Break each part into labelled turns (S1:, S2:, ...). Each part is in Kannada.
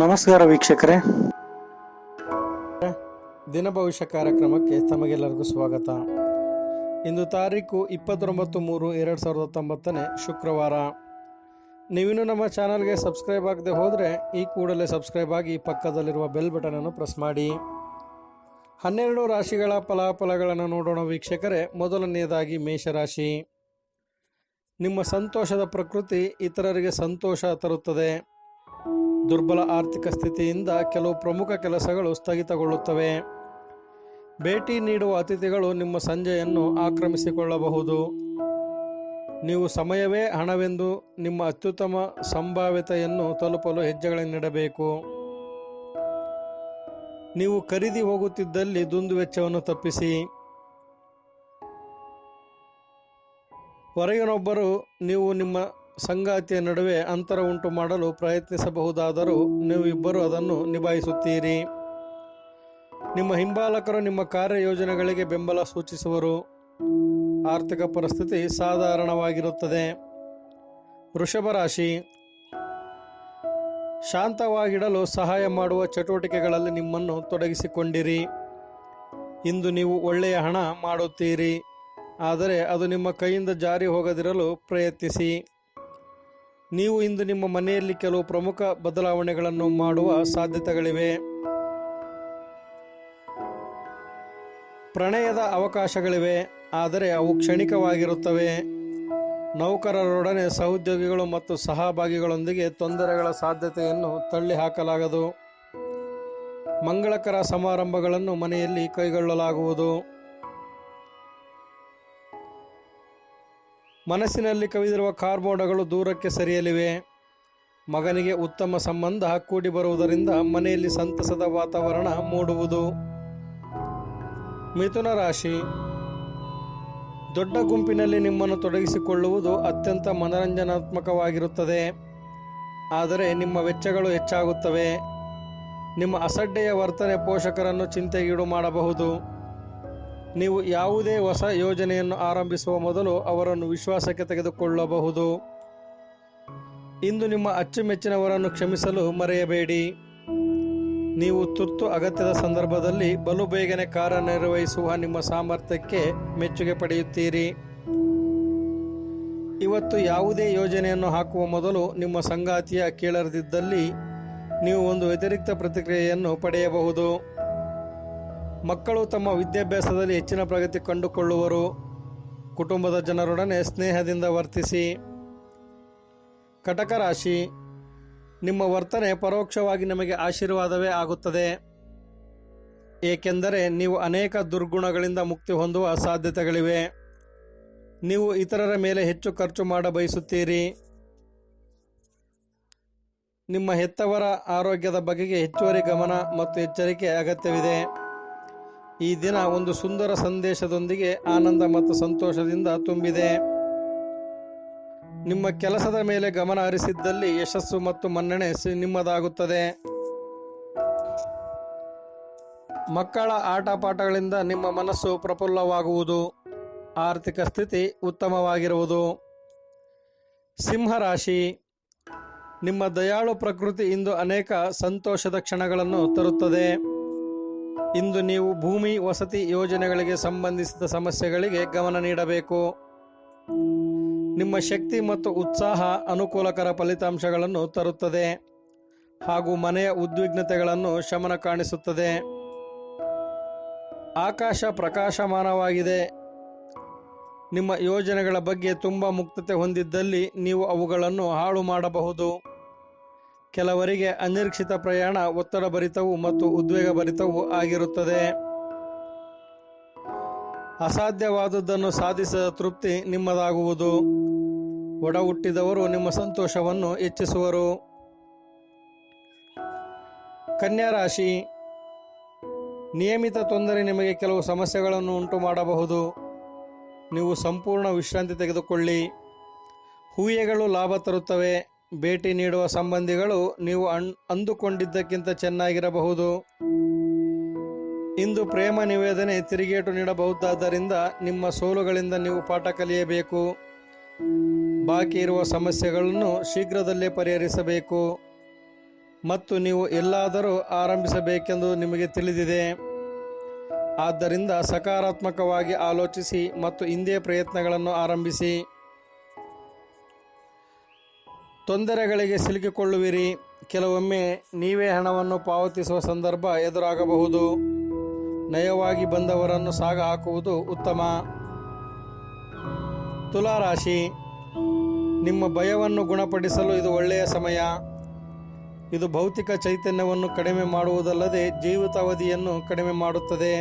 S1: ನಮಸ್ಕಾರ ವೀಕ್ಷಕರೇ.
S2: ದಿನ ಭವಿಷ್ಯ ಕಾರ್ಯಕ್ರಮಕ್ಕೆ ತಮಗೆಲ್ಲರಿಗೂ ಸ್ವಾಗತ. ಇಂದು ತಾರೀಕು ಇಪ್ಪತ್ತೊಂಬತ್ತು ಮೂರು ಎರಡು ಸಾವಿರದ ಹತ್ತೊಂಬತ್ತನೇ ಶುಕ್ರವಾರ. ನೀವು ನಮ್ಮ ಚಾನಲ್ಗೆ ಸಬ್ಸ್ಕ್ರೈಬ್ ಆಗದೆ ಹೋದರೆ ಈ ಕೂಡಲೇ ಸಬ್ಸ್ಕ್ರೈಬ್ ಆಗಿ ಪಕ್ಕದಲ್ಲಿರುವ ಬೆಲ್ ಬಟನನ್ನು ಪ್ರೆಸ್ ಮಾಡಿ. ಹನ್ನೆರಡು ರಾಶಿಗಳ ಫಲಾಫಲಗಳನ್ನು ನೋಡೋಣ ವೀಕ್ಷಕರೇ. ಮೊದಲನೆಯದಾಗಿ ಮೇಷರಾಶಿ. ನಿಮ್ಮ ಸಂತೋಷದ ಪ್ರಕೃತಿ ಇತರರಿಗೆ ಸಂತೋಷ ತರುತ್ತದೆ. ದುರ್ಬಲ ಆರ್ಥಿಕ ಸ್ಥಿತಿಯಿಂದ ಕೆಲವು ಪ್ರಮುಖ ಕೆಲಸಗಳು ಸ್ಥಗಿತಗೊಳ್ಳುತ್ತವೆ. ಭೇಟಿ ನೀಡುವ ಅತಿಥಿಗಳು ನಿಮ್ಮ ಸಂಜೆಯನ್ನು ಆಕ್ರಮಿಸಿಕೊಳ್ಳಬಹುದು. ನೀವು ಸಮಯವೇ ಹಣವೆಂದು ನಿಮ್ಮ ಅತ್ಯುತ್ತಮ ಸಂಭಾವ್ಯತೆಯನ್ನು ತಲುಪಲು ಹೆಜ್ಜೆಗಳನ್ನಿಡಬೇಕು ನೀವು ಖರೀದಿ ಹೋಗುತ್ತಿದ್ದಲ್ಲಿ ದುಂದು ವೆಚ್ಚವನ್ನು ತಪ್ಪಿಸಿ. ಹೊರಗಿನೊಬ್ಬರು, ನೀವು ನಿಮ್ಮ ಸಂಗಾತಿಯ ನಡುವೆ ಅಂತರ ಉಂಟು ಮಾಡಲು ಪ್ರಯತ್ನಿಸಬಹುದಾದರೂ ನೀವು ಇಬ್ಬರು ಅದನ್ನು ನಿಭಾಯಿಸುತ್ತೀರಿ. ನಿಮ್ಮ ಹಿಂಬಾಲಕರು ನಿಮ್ಮ ಕಾರ್ಯಯೋಜನೆಗಳಿಗೆ ಬೆಂಬಲ ಸೂಚಿಸುವರು. ಆರ್ಥಿಕ ಪರಿಸ್ಥಿತಿ ಸಾಧಾರಣವಾಗಿರುತ್ತದೆ. ವೃಷಭ ರಾಶಿ. ಶಾಂತವಾಗಿಡಲು ಸಹಾಯ ಮಾಡುವ ಚಟುವಟಿಕೆಗಳಲ್ಲಿ ನಿಮ್ಮನ್ನು ತೊಡಗಿಸಿಕೊಂಡಿರಿ. ಇಂದು ನೀವು ಒಳ್ಳೆಯ ಹಣ ಮಾಡುತ್ತೀರಿ. ಆದರೆ ಅದು ನಿಮ್ಮ ಕೈಯಿಂದ ಜಾರಿ ಹೋಗದಿರಲು ಪ್ರಯತ್ನಿಸಿ. ನೀವು ಇಂದು ನಿಮ್ಮ ಮನೆಯಲ್ಲಿ ಕೆಲವು ಪ್ರಮುಖ ಬದಲಾವಣೆಗಳನ್ನು ಮಾಡುವ ಸಾಧ್ಯತೆಗಳಿವೆ. ಪ್ರಣಯದ ಅವಕಾಶಗಳಿವೆ, ಆದರೆ ಅವು ಕ್ಷಣಿಕವಾಗಿರುತ್ತವೆ. ನೌಕರರೊಡನೆ ಸಹೋದ್ಯೋಗಿಗಳು ಮತ್ತು ಸಹಭಾಗಿಗಳೊಂದಿಗೆ ತೊಂದರೆಗಳ ಸಾಧ್ಯತೆಯನ್ನು ತಳ್ಳಿಹಾಕಲಾಗದು. ಮಂಗಳಕರ ಸಮಾರಂಭಗಳನ್ನು ಮನೆಯಲ್ಲಿ ಕೈಗೊಳ್ಳಲಾಗುವುದು. ಮನಸ್ಸಿನಲ್ಲಿ ಕವಿದಿರುವ ಕಾರ್ಮೋಡಗಳು ದೂರಕ್ಕೆ ಸರಿಯಲಿವೆ. ಮಗನಿಗೆ ಉತ್ತಮ ಸಂಬಂಧ ಕೂಡಿ ಬರುವುದರಿಂದ ಮನೆಯಲ್ಲಿ ಸಂತಸದ ವಾತಾವರಣ ಮೂಡುವುದು. ಮಿಥುನ ರಾಶಿ. ದೊಡ್ಡ ಗುಂಪಿನಲ್ಲಿ ನಿಮ್ಮನ್ನು ತೊಡಗಿಸಿಕೊಳ್ಳುವುದು ಅತ್ಯಂತ ಮನರಂಜನಾತ್ಮಕವಾಗಿರುತ್ತದೆ. ಆದರೆ ನಿಮ್ಮ ವೆಚ್ಚಗಳು ಹೆಚ್ಚಾಗುತ್ತವೆ. ನಿಮ್ಮ ಅಸಡ್ಡೆಯ ವರ್ತನೆ ಪೋಷಕರನ್ನು ಚಿಂತೆಗೀಡು ಮಾಡಬಹುದು. ನೀವು ಯಾವುದೇ ಹೊಸ ಯೋಜನೆಯನ್ನು ಆರಂಭಿಸುವ ಮೊದಲು ಅವರನ್ನು ವಿಶ್ವಾಸಕ್ಕೆ ತೆಗೆದುಕೊಳ್ಳಬಹುದು. ಇಂದು ನಿಮ್ಮ ಅಚ್ಚುಮೆಚ್ಚಿನವರನ್ನು ಕ್ಷಮಿಸಲು ಮರೆಯಬೇಡಿ. ನೀವು ತುರ್ತು ಅಗತ್ಯದ ಸಂದರ್ಭದಲ್ಲಿ ಬಲು ಬೇಗನೆ ಕಾರ್ಯನಿರ್ವಹಿಸುವ ನಿಮ್ಮ ಸಾಮರ್ಥ್ಯಕ್ಕೆ ಮೆಚ್ಚುಗೆ ಪಡೆಯುತ್ತೀರಿ. ಇವತ್ತು ಯಾವುದೇ ಯೋಜನೆಯನ್ನು ಹಾಕುವ ಮೊದಲು ನಿಮ್ಮ ಸಂಗಾತಿಯ ಕೇಳರದಿದ್ದಲ್ಲಿ ನೀವು ಒಂದು ವ್ಯತಿರಿಕ್ತ ಪ್ರತಿಕ್ರಿಯೆಯನ್ನು ಪಡೆಯಬಹುದು. ಮಕ್ಕಳು ತಮ್ಮ ವಿದ್ಯಾಭ್ಯಾಸದಲ್ಲಿ ಹೆಚ್ಚಿನ ಪ್ರಗತಿ ಕಂಡುಕೊಳ್ಳುವರು. ಕುಟುಂಬದ ಜನರೊಡನೆ ಸ್ನೇಹದಿಂದ ವರ್ತಿಸಿ. ಕಟಕ ರಾಶಿ, ನಿಮ್ಮ ವರ್ತನೆ ಪರೋಕ್ಷವಾಗಿ ನಿಮಗೆ ಆಶೀರ್ವಾದವೇ ಆಗುತ್ತದೆ. ಏಕೆಂದರೆ ನೀವು ಅನೇಕ ದುರ್ಗುಣಗಳಿಂದ ಮುಕ್ತಿ ಹೊಂದುವ ಸಾಧ್ಯತೆಗಳಿವೆ. ನೀವು ಇತರರ ಮೇಲೆ ಹೆಚ್ಚು ಖರ್ಚು ಮಾಡ ಬಯಸುತ್ತೀರಿ ನಿಮ್ಮ ಹೆತ್ತವರ ಆರೋಗ್ಯದ ಬಗೆಗೆ ಹೆಚ್ಚುವರಿ ಗಮನ ಮತ್ತು ಎಚ್ಚರಿಕೆ ಅಗತ್ಯವಿದೆ. ಈ ದಿನ ಒಂದು ಸುಂದರ ಸಂದೇಶದೊಂದಿಗೆ ಆನಂದ ಮತ್ತು ಸಂತೋಷದಿಂದ ತುಂಬಿದೆ. ನಿಮ್ಮ ಕೆಲಸದ ಮೇಲೆ ಗಮನ ಹರಿಸಿದ್ದಲ್ಲಿ ಯಶಸ್ಸು ಮತ್ತು ಮನ್ನಣೆ ನಿಮ್ಮದಾಗುತ್ತದೆ. ಮಕ್ಕಳ ಆಟಪಾಠಗಳಿಂದ ನಿಮ್ಮ ಮನಸ್ಸು ಪ್ರಫುಲ್ಲವಾಗುವುದು. ಆರ್ಥಿಕ ಸ್ಥಿತಿ ಉತ್ತಮವಾಗಿರುವುದು. ಸಿಂಹರಾಶಿ. ನಿಮ್ಮ ದಯಾಳು ಪ್ರಕೃತಿ ಇಂದು ಅನೇಕ ಸಂತೋಷದ ಕ್ಷಣಗಳನ್ನು ತರುತ್ತದೆ. ಇಂದು ನೀವು ಭೂಮಿ ವಸತಿ ಯೋಜನೆಗಳಿಗೆ ಸಂಬಂಧಿಸಿದ ಸಮಸ್ಯೆಗಳಿಗೆ ಗಮನ ನೀಡಬೇಕು. ನಿಮ್ಮ ಶಕ್ತಿ ಮತ್ತು ಉತ್ಸಾಹ ಅನುಕೂಲಕರ ಫಲಿತಾಂಶಗಳನ್ನು ತರುತ್ತದೆ. ಹಾಗೂ ಮನೆಯ ಉದ್ವಿಗ್ನತೆಗಳನ್ನು ಶಮನ ಕಾಣಿಸುತ್ತದೆ. ಆಕಾಶ ಪ್ರಕಾಶಮಾನವಾಗಿದೆ. ನಿಮ್ಮ ಯೋಜನೆಗಳ ಬಗ್ಗೆ ತುಂಬ ಮುಕ್ತತೆ ಹೊಂದಿದ್ದಲ್ಲಿ ನೀವು ಅವುಗಳನ್ನು ಹಾಳು ಮಾಡಬಹುದು. ಕೆಲವರಿಗೆ ಅನಿರೀಕ್ಷಿತ ಪ್ರಯಾಣ ಒತ್ತಡ ಭರಿತವೂ ಮತ್ತು ಉದ್ವೇಗ ಉದ್ವೇಗಭರಿತವೂ ಆಗಿರುತ್ತದೆ. ಅಸಾಧ್ಯವಾದದ್ದನ್ನು ಸಾಧಿಸಿದ ತೃಪ್ತಿ ನಿಮ್ಮದಾಗುವುದು. ಒಡ ಹುಟ್ಟಿದವರು ನಿಮ್ಮ ಸಂತೋಷವನ್ನು ಹೆಚ್ಚಿಸುವರು. ಕನ್ಯಾ ರಾಶಿ ನಿಯಮಿತ ತೊಂದರೆ ನಿಮಗೆ ಕೆಲವು ಸಮಸ್ಯೆಗಳನ್ನು ಉಂಟು ಮಾಡಬಹುದು ನೀವು ಸಂಪೂರ್ಣ ವಿಶ್ರಾಂತಿ ತೆಗೆದುಕೊಳ್ಳಿ. ಹೂಯೆಗಳು ಲಾಭ ತರುತ್ತವೆ. ಭೇಟಿ ನೀಡುವ ಸಂಬಂಧಿಗಳು ನೀವು ಅಣ್ ಅಂದುಕೊಂಡಿದ್ದಕ್ಕಿಂತ ಚೆನ್ನಾಗಿರಬಹುದು. ಇಂದು ಪ್ರೇಮ ನಿವೇದನೆ ತಿರುಗೇಟು ನೀಡಬಹುದಾದ್ದರಿಂದ ನಿಮ್ಮ ಸೋಲುಗಳಿಂದ ನೀವು ಪಾಠ ಕಲಿಯಬೇಕು. ಬಾಕಿ ಇರುವ ಸಮಸ್ಯೆಗಳನ್ನು ಶೀಘ್ರದಲ್ಲೇ ಪರಿಹರಿಸಬೇಕು. ಮತ್ತು ನೀವು ಎಲ್ಲಾದರೂ ಆರಂಭಿಸಬೇಕೆಂದು ನಿಮಗೆ ತಿಳಿದಿದೆ. ಆದ್ದರಿಂದ ಸಕಾರಾತ್ಮಕವಾಗಿ ಆಲೋಚಿಸಿ ಮತ್ತು ಹಿಂದೆ ಪ್ರಯತ್ನಗಳನ್ನು ಆರಂಭಿಸಿ. ತೊಂದರೆಗಳಿಗೆ ಸಿಲುಕಿಕೊಳ್ಳುವಿರಿ. ಕೆಲವೊಮ್ಮೆ ನೀವೇ ಹಣವನ್ನು ಪಾವತಿಸುವ ಸಂದರ್ಭ ಎದುರಾಗಬಹುದು. ನಯವಾಗಿ ಬಂದವರನ್ನು ಸಾಗ ಹಾಕುವುದು ಉತ್ತಮ. ತುಲಾರಾಶಿ, ನಿಮ್ಮ ಭಯವನ್ನು ಗುಣಪಡಿಸಲು ಇದು ಒಳ್ಳೆಯ ಸಮಯ. ಇದು ಭೌತಿಕ ಚೈತನ್ಯವನ್ನು ಕಡಿಮೆ ಮಾಡುವುದಲ್ಲದೆ ಜೀವಿತಾವಧಿಯನ್ನು ಕಡಿಮೆ ಮಾಡುತ್ತದೆ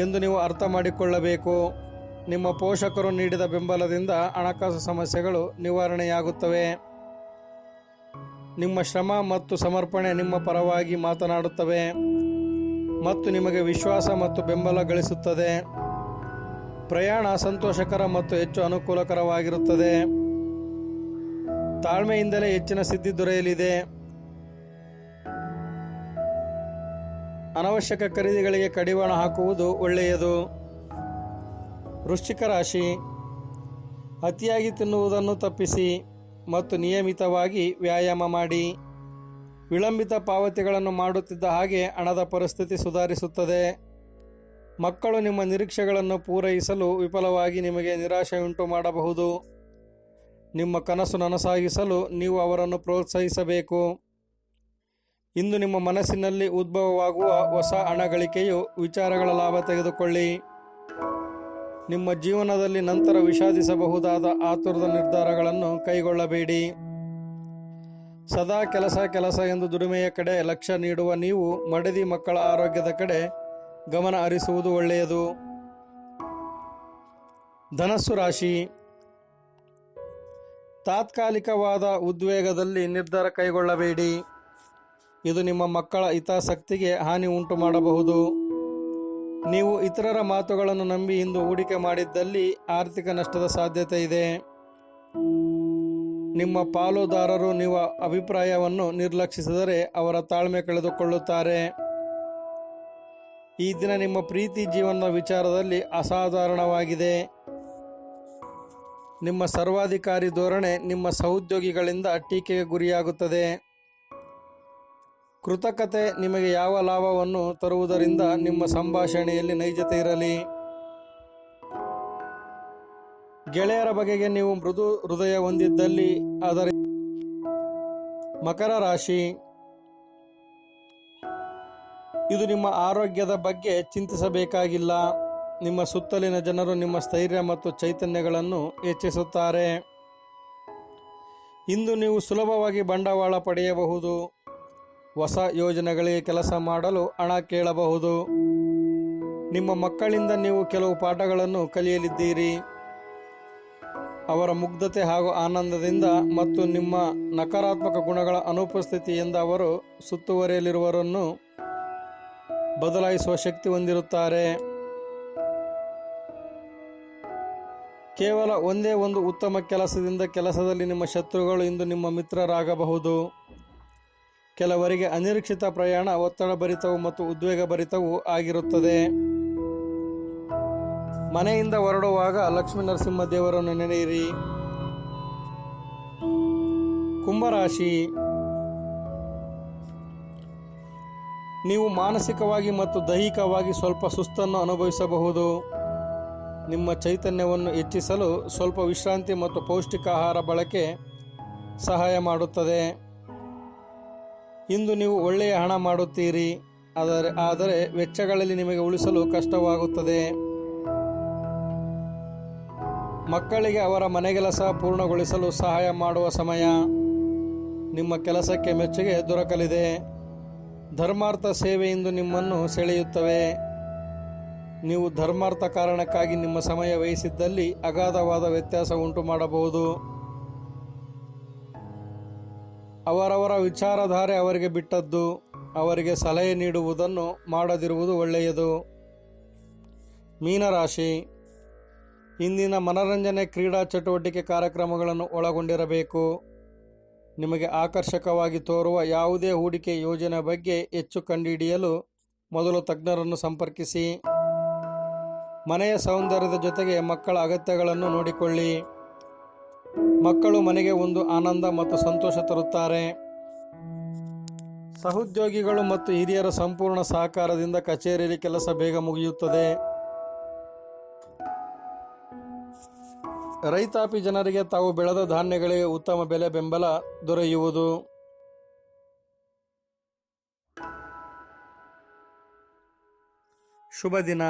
S2: ಎಂದು ನೀವು ಅರ್ಥ ಮಾಡಿಕೊಳ್ಳಬೇಕು. ನಿಮ್ಮ ಪೋಷಕರು ನೀಡಿದ ಬೆಂಬಲದಿಂದ ಹಣಕಾಸು ಸಮಸ್ಯೆಗಳು ನಿವಾರಣೆಯಾಗುತ್ತವೆ. ನಿಮ್ಮ ಶ್ರಮ ಮತ್ತು ಸಮರ್ಪಣೆ ನಿಮ್ಮ ಪರವಾಗಿ ಮಾತನಾಡುತ್ತವೆ. ಮತ್ತು ನಿಮಗೆ ವಿಶ್ವಾಸ ಮತ್ತು ಬೆಂಬಲ ಗಳಿಸುತ್ತದೆ. ಪ್ರಯಾಣ ಸಂತೋಷಕರ ಮತ್ತು ಹೆಚ್ಚು ಅನುಕೂಲಕರವಾಗಿರುತ್ತದೆ. ತಾಳ್ಮೆಯಿಂದಲೇ ಹೆಚ್ಚಿನ ಸಿದ್ಧಿ ದೊರೆಯಲಿದೆ. ಅನವಶ್ಯಕ ಖರೀದಿಗಳಿಗೆ ಕಡಿವಾಣ ಹಾಕುವುದು ಒಳ್ಳೆಯದು. ವೃಶ್ಚಿಕ ರಾಶಿ, ಅತಿಯಾಗಿ ತಿನ್ನುವುದನ್ನು ತಪ್ಪಿಸಿ ಮತ್ತು ನಿಯಮಿತವಾಗಿ ವ್ಯಾಯಾಮ ಮಾಡಿ. ವಿಳಂಬಿತ ಪಾವತಿಗಳನ್ನು ಮಾಡುತ್ತಿದ್ದ ಹಾಗೆ ಹಣದ ಪರಿಸ್ಥಿತಿ ಸುಧಾರಿಸುತ್ತದೆ. ಮಕ್ಕಳು ನಿಮ್ಮ ನಿರೀಕ್ಷೆಗಳನ್ನು ಪೂರೈಸಲು ವಿಫಲವಾಗಿ ನಿಮಗೆ ನಿರಾಶೆಯುಂಟು ಮಾಡಬಹುದು. ನಿಮ್ಮ ಕನಸು ನನಸಾಗಿಸಲು ನೀವು ಅವರನ್ನು ಪ್ರೋತ್ಸಾಹಿಸಬೇಕು. ಇಂದು ನಿಮ್ಮ ಮನಸ್ಸಿನಲ್ಲಿ ಉದ್ಭವವಾಗುವ ಹೊಸ ಹಣ ಗಳಿಕೆಯು ವಿಚಾರಗಳ ಲಾಭ ತೆಗೆದುಕೊಳ್ಳಿ. ನಿಮ್ಮ ಜೀವನದಲ್ಲಿ ನಂತರ ವಿಷಾದಿಸಬಹುದಾದ ಆತುರದ ನಿರ್ಧಾರಗಳನ್ನು ಕೈಗೊಳ್ಳಬೇಡಿ. ಸದಾ ಕೆಲಸ ಕೆಲಸ ಎಂದು ದುಡಿಮೆಯ ಕಡೆ ಲಕ್ಷ್ಯ ನೀಡುವ ನೀವು ಮಡದಿ ಮಕ್ಕಳ ಆರೋಗ್ಯದ ಕಡೆ ಗಮನ ಹರಿಸುವುದು ಒಳ್ಳೆಯದು. ಧನಸ್ಸು ರಾಶಿ. ತಾತ್ಕಾಲಿಕವಾದ ಉದ್ವೇಗದಲ್ಲಿ ನಿರ್ಧಾರ ಕೈಗೊಳ್ಳಬೇಡಿ. ಇದು ನಿಮ್ಮ ಮಕ್ಕಳ ಹಿತಾಸಕ್ತಿಗೆ ಹಾನಿ ಉಂಟು ಮಾಡಬಹುದು ನೀವು ಇತರರ ಮಾತುಗಳನ್ನು ನಂಬಿ ಇಂದು ಹೂಡಿಕೆ ಮಾಡಿದ್ದಲ್ಲಿ ಆರ್ಥಿಕ ನಷ್ಟದ ಸಾಧ್ಯತೆ ಇದೆ. ನಿಮ್ಮ ಪಾಲುದಾರರು ನಿಮ್ಮ ಅಭಿಪ್ರಾಯವನ್ನು ನಿರ್ಲಕ್ಷಿಸಿದರೆ ಅವರ ತಾಳ್ಮೆ ಕಳೆದುಕೊಳ್ಳುತ್ತಾರೆ. ಈ ದಿನ ನಿಮ್ಮ ಪ್ರೀತಿ ಜೀವನದ ವಿಚಾರದಲ್ಲಿ ಅಸಾಧಾರಣವಾಗಿದೆ. ನಿಮ್ಮ ಸರ್ವಾಧಿಕಾರಿ ಧೋರಣೆ ನಿಮ್ಮ ಸಹೋದ್ಯೋಗಿಗಳಿಂದ ಟೀಕೆಗೆ ಗುರಿಯಾಗುತ್ತದೆ. ಕೃತಕತೆ ನಿಮಗೆ ಯಾವ ಲಾಭವನ್ನು ತರುವುದರಿಂದ ನಿಮ್ಮ ಸಂಭಾಷಣೆಯಲ್ಲಿ ನೈಜತೆ ಇರಲಿ. ಗೆಳೆಯರ ಬಗೆಗೆ ನೀವು ಮೃದು ಹೃದಯ ಹೊಂದಿದ್ದಲ್ಲಿ ಅದರ ಮಕರ ರಾಶಿ. ಇದು ನಿಮ್ಮ ಆರೋಗ್ಯದ ಬಗ್ಗೆ ಚಿಂತಿಸಬೇಕಾಗಿಲ್ಲ. ನಿಮ್ಮ ಸುತ್ತಲಿನ ಜನರು ನಿಮ್ಮ ಸ್ಥೈರ್ಯ ಮತ್ತು ಚೈತನ್ಯಗಳನ್ನು ಹೆಚ್ಚಿಸುತ್ತಾರೆ. ಇಂದು ನೀವು ಸುಲಭವಾಗಿ ಬಂಡವಾಳ ಪಡೆಯಬಹುದು. ಹೊಸ ಯೋಜನೆಗಳಿಗೆ ಕೆಲಸ ಮಾಡಲು ಹಣ ಕೇಳಬಹುದು. ನಿಮ್ಮ ಮಕ್ಕಳಿಂದ ನೀವು ಕೆಲವು ಪಾಠಗಳನ್ನು ಕಲಿಯಲಿದ್ದೀರಿ. ಅವರ ಮುಗ್ಧತೆ ಹಾಗೂ ಆನಂದದಿಂದ ಮತ್ತು ನಿಮ್ಮ ನಕಾರಾತ್ಮಕ ಗುಣಗಳ ಅನುಪಸ್ಥಿತಿಯಿಂದ ಅವರು ಸುತ್ತುವರಿಯಲಿರುವವರನ್ನು ಬದಲಾಯಿಸುವ ಶಕ್ತಿ ಹೊಂದಿರುತ್ತಾರೆ. ಕೇವಲ ಒಂದೇ ಒಂದು ಉತ್ತಮ ಕೆಲಸದಿಂದ ಕೆಲಸದಲ್ಲಿ ನಿಮ್ಮ ಶತ್ರುಗಳು ಇಂದು ನಿಮ್ಮ ಮಿತ್ರರಾಗಬಹುದು. ಕೆಲವರಿಗೆ ಅನಿರೀಕ್ಷಿತ ಪ್ರಯಾಣ, ಒತ್ತಡ ಭರಿತವು ಮತ್ತು ಉದ್ವೇಗ ಭರಿತವು ಆಗಿರುತ್ತದೆ. ಮನೆಯಿಂದ ಹೊರಡುವಾಗ ಲಕ್ಷ್ಮೀ ನರಸಿಂಹ ದೇವರನ್ನು ನೆನೆಯಿರಿ. ಕುಂಭರಾಶಿ, ನೀವು ಮಾನಸಿಕವಾಗಿ ಮತ್ತು ದೈಹಿಕವಾಗಿ ಸ್ವಲ್ಪ ಸುಸ್ತನ್ನು ಅನುಭವಿಸಬಹುದು. ನಿಮ್ಮ ಚೈತನ್ಯವನ್ನು ಹೆಚ್ಚಿಸಲು ಸ್ವಲ್ಪ ವಿಶ್ರಾಂತಿ ಮತ್ತು ಪೌಷ್ಟಿಕ ಆಹಾರ ಬಳಕೆ ಸಹಾಯ ಮಾಡುತ್ತದೆ. ಇಂದು ನೀವು ಒಳ್ಳೆಯ ಹಣ ಮಾಡುತ್ತೀರಿ, ಆದರೆ ಆದರೆ ವೆಚ್ಚಗಳಲ್ಲಿ ನಿಮಗೆ ಉಳಿಸಲು ಕಷ್ಟವಾಗುತ್ತದೆ. ಮಕ್ಕಳಿಗೆ ಅವರ ಮನೆಗೆಲಸ ಪೂರ್ಣಗೊಳಿಸಲು ಸಹಾಯ ಮಾಡುವ ಸಮಯ ನಿಮ್ಮ ಕೆಲಸಕ್ಕೆ ಮೆಚ್ಚುಗೆ ದೊರಕಲಿದೆ. ಧರ್ಮಾರ್ಥ ಸೇವೆಯಿಂದ ನಿಮ್ಮನ್ನು ಸೆಳೆಯುತ್ತವೆ. ನೀವು ಧರ್ಮಾರ್ಥ ಕಾರಣಕ್ಕಾಗಿ ನಿಮ್ಮ ಸಮಯ ವಹಿಸಿದ್ದಲ್ಲಿ ಅಗಾಧವಾದ ವ್ಯತ್ಯಾಸ ಉಂಟು ಮಾಡಬಹುದು ಅವರವರ ವಿಚಾರಧಾರೆ ಅವರಿಗೆ ಬಿಟ್ಟದ್ದು, ಅವರಿಗೆ ಸಲಹೆ ನೀಡುವುದನ್ನು ಮಾಡದಿರುವುದು ಒಳ್ಳೆಯದು. ಮೀನರಾಶಿ, ಇಂದಿನ ಮನರಂಜನೆ ಕ್ರೀಡಾ ಚಟುವಟಿಕೆ ಕಾರ್ಯಕ್ರಮಗಳನ್ನು ಒಳಗೊಂಡಿರಬೇಕು. ನಿಮಗೆ ಆಕರ್ಷಕವಾಗಿ ತೋರುವ ಯಾವುದೇ ಹೂಡಿಕೆ ಯೋಜನೆ ಬಗ್ಗೆ ಹೆಚ್ಚು ಕಂಡುಹಿಡಿಯಲು ಮೊದಲು ತಜ್ಞರನ್ನು ಸಂಪರ್ಕಿಸಿ. ಮನೆಯ ಸೌಂದರ್ಯದ ಜೊತೆಗೆ ಮಕ್ಕಳ ಅಗತ್ಯಗಳನ್ನು ನೋಡಿಕೊಳ್ಳಿ. ಮಕ್ಕಳು ಮನೆಗೆ ಒಂದು ಆನಂದ ಮತ್ತು ಸಂತೋಷ ತರುತ್ತಾರೆ. ಸಹೋದ್ಯೋಗಿಗಳು ಮತ್ತು ಹಿರಿಯರ ಸಂಪೂರ್ಣ ಸಹಕಾರದಿಂದ ಕಚೇರಿಯಲ್ಲಿ ಕೆಲಸ ಬೇಗ ಮುಗಿಯುತ್ತದೆ. ರೈತಾಪಿ ಜನರಿಗೆ ತಾವು ಬೆಳೆದ ಧಾನ್ಯಗಳಿಗೆ ಉತ್ತಮ ಬೆಲೆ ಬೆಂಬಲ ದೊರೆಯುವುದು. ಶುಭ ದಿನ